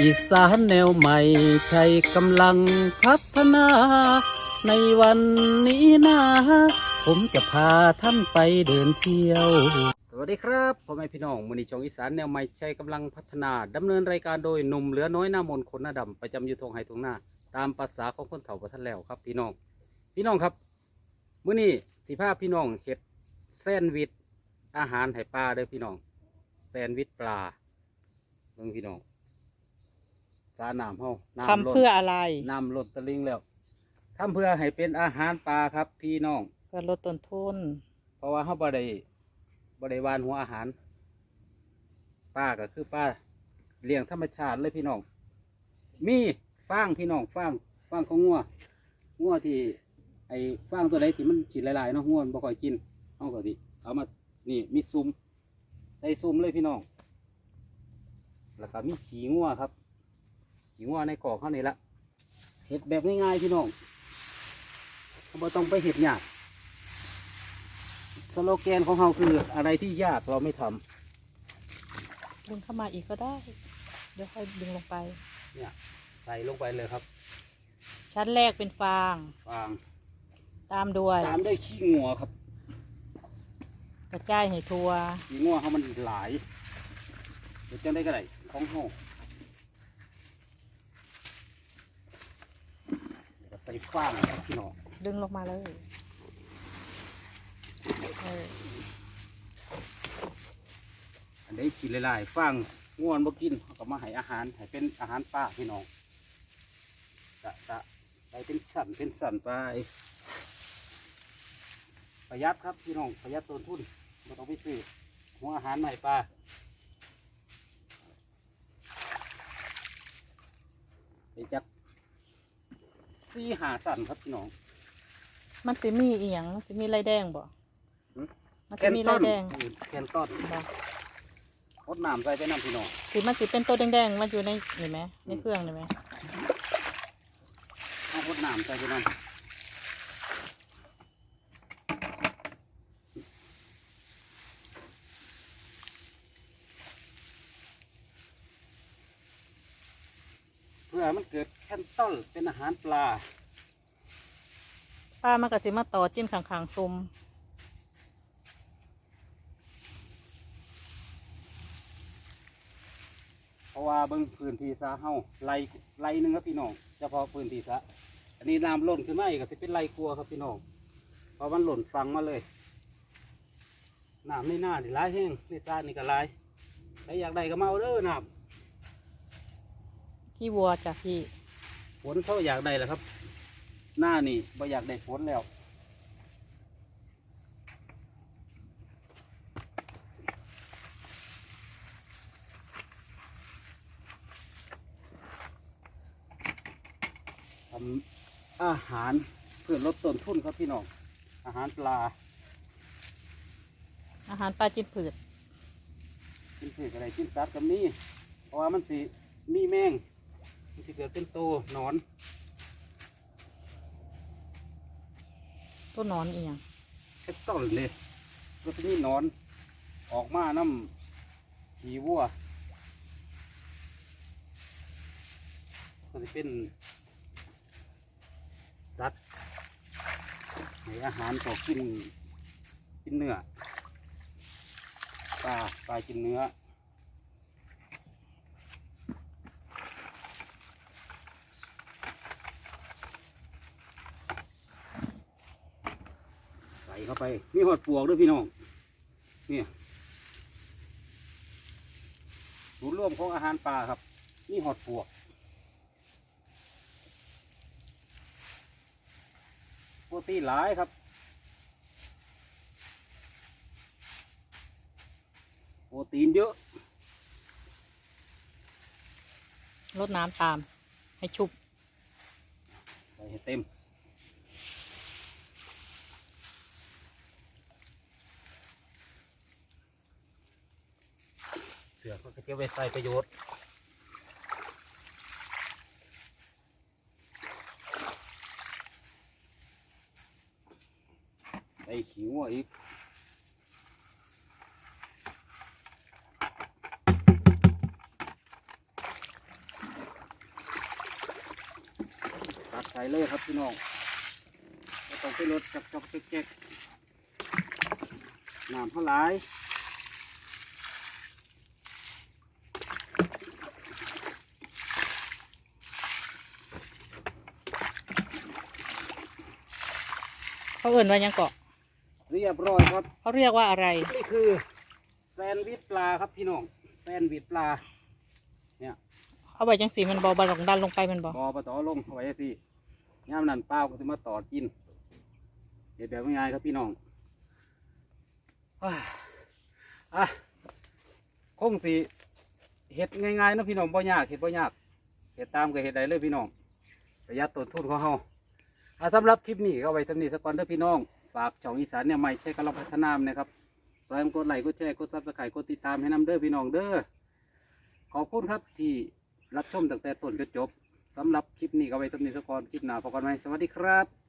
อีสานแนวใหม่ใช้กำลังพัฒนา ในวันนี้นะ ผมจะพาท่านไปเดินเที่ยว สวัสดีครับพ่อแม่พี่น้องมูนิชงอีสานแนวใหม่ใช้กำลังพัฒนาดำเนินรายการโดยหนุ่มเหลือน้อยหน้ามนคนหน้าดำประจำอยู่ทงไฮทงหน้า ตามภาษาของคนเฒ่าประทันแล้วครับพี่น้อง พี่น้องครับมื้อนี้สิพาพี่น้องเห็ดแซนด์วิชอาหารให้ปลาเด้อพี่น้อง แซนด์วิชปลาเบิ่งพี่น้อง สาน้ำเฮาน้ำทำล้นเพื่ออะไร น้ำล้นตะลิงแล้วทำเพื่อให้เป็นอาหารปลาครับพี่น้อง เพื่อลดต้นทุน เพราะว่าเขาบ่ได้บ่ได้หวานหัวอาหารปลาก็คือปลาเลี้ยงธรรมชาติเลยพี่น้อง มีฟางพี่น้องฟางฟางของงัวงัวที่ ไอ้ฟางตัวใดที่มันฉีดหลายๆเนาะงัวมันบ่ค่อยกินเอาก็ดิเอามานี่มีซุมใส่ซุมเลยพี่น้อง แล้วก็มีขี้งัวครับ ขี้งัวในกอกเขานี่ละเห็ดแบบง่ายๆพี่น้องเขาบ่ต้องไปเห็ดยากสโลแกนของเราคืออะไรที่ยากเราไม่ทำดึงเข้ามาอีกก็ได้ เดี๋ยวค่อยดึงลงไป เนี่ย ใส่ลงไปเลยครับ ชั้นแรกเป็นฟาง ฟาง ตามด้วย ตามด้วยขี้งัวครับ กระจายให้ทั่วขี้งัวเขามันหลายเดี๋ยวจะได้ก็ได้ของห้องแล้วก็ใส่ ฟางครับพี่น้องดึงลงมาเลยเอออันนี้กินหลายๆฟางง่วนบ่กินเขาก็มาให้อาหารให้เป็นอาหารป่าพี่น้องสะสะไปเป็นสั่นเป็นสั่นไปประหยัดครับพี่น้องประหยัดต้นทุนไม่ต้องไปซื้อหัวอาหารใหม่ปลาไปจัก สี่หาสั่นครับพี่น้องมันสิมีอีหยังมันสิมีไรแดงบ่หืมมันสิมีไรแดงแคนต้นบ่รดน้ำใส่ไปน้ำพี่น้องสิมันสิเป็นตัวแดงๆมันอยู่ในนี่ไหมในเครื่องนี่ไหมเอารดน้ำใส่ไปน้ำ พื่อให้มันเกิดแคนตอลเป็นอาหารปลา ป้ามันก็สิมาต่อจิ้นข้างๆซุมเพราะว่าเบิ้งพื้นที่สาเฮาไรไรหนึ่งครับพี่น้องเฉพาะพื้นที่สะอันนี้น้ำหล่นขึ้นมาอีกก็จะเป็นไรกลัวครับพี่น้องเพราะมันหล่นฟังมาเลยน้ำในหน้านี่ร้ายแห้งในซานี่ก็ร้ายใครอยากได้ก็มาเอาเด้อน้ ขี้วัวจ้ะพี่ำฝนเขาอยากได้แหละครับ หน้านี่บ่อยากได้ฝนแล้ว ทำอาหารเพื่อลดต้นทุนครับพี่น้อง อาหารปลา อาหารปลาจิ้นผืด กินพืชอะไรกินสัตว์กับนี้เพราะว่ามันสิมีแมง มันสิเกิดเป็นโตหนอนตัวนอนอีหยังแค่ต้นเลยก็จะมีหนอน ออกมาน้ำขีวัวก็จะเป็นสัตว์ในอาหารต่อกินกินเนื้อปลาปลากินเนื้อ เข้าไป มีหอดปวกด้วยพี่น้องเนี่ยศูนย์รวมของอาหารปลาครับมีหอดปวกโปรตีนหลายครับโปรตีนเยอะลดน้ำตามให้ชุบใส่ให้เต็ม เสือกก็จะไปใส่ประโยชน์ไอ้ขิงว่ะอีกตัดใส่เลยครับพี่น้องไม่ต้องไปรถกับจับเก๊กน้ำเท่าไหร่ เขาเอื่นว่าหยังเกาะ เรียบร้อยครับ เขาเรียกว่าอะไร นี่คือแซนด์วิชปลาครับพี่น้องแซนด์วิชปลาเอาไว้จังสีมันบอบาลงดันลงไปมันบอบอปะตอลงเอาไว้สิย่ามนั่นเป้าก็จะมาต่อกินเห็ดแบบง่ายๆครับพี่น้องอะอะคงสิเห็ดง่ายๆเนาะพี่น้องบ่ยากเห็ดบ่ยากเห็ดตามก็เห็ดได้เลยพี่น้องประหยัดต้นทุนของเฮา อาสำหรับคลิปนี้ก็เอาไว้สำนีสกอนเด้อพี่น้อง ฝากช่องอีสานเนี่ยใหม่ใช้กำลังพัฒนามนะครับซอยกดไลค์กดแชร์กดซับสไครต์กดติดตามให้นำเด้อพี่น้องเด้อขอบคุณครับที่รับชมตั้งแต่ต้นจนจบสำหรับคลิปนี้ก็เอาไว้สำนีสกอนคลิปหน้าพบกันใหม่สวัสดีครับ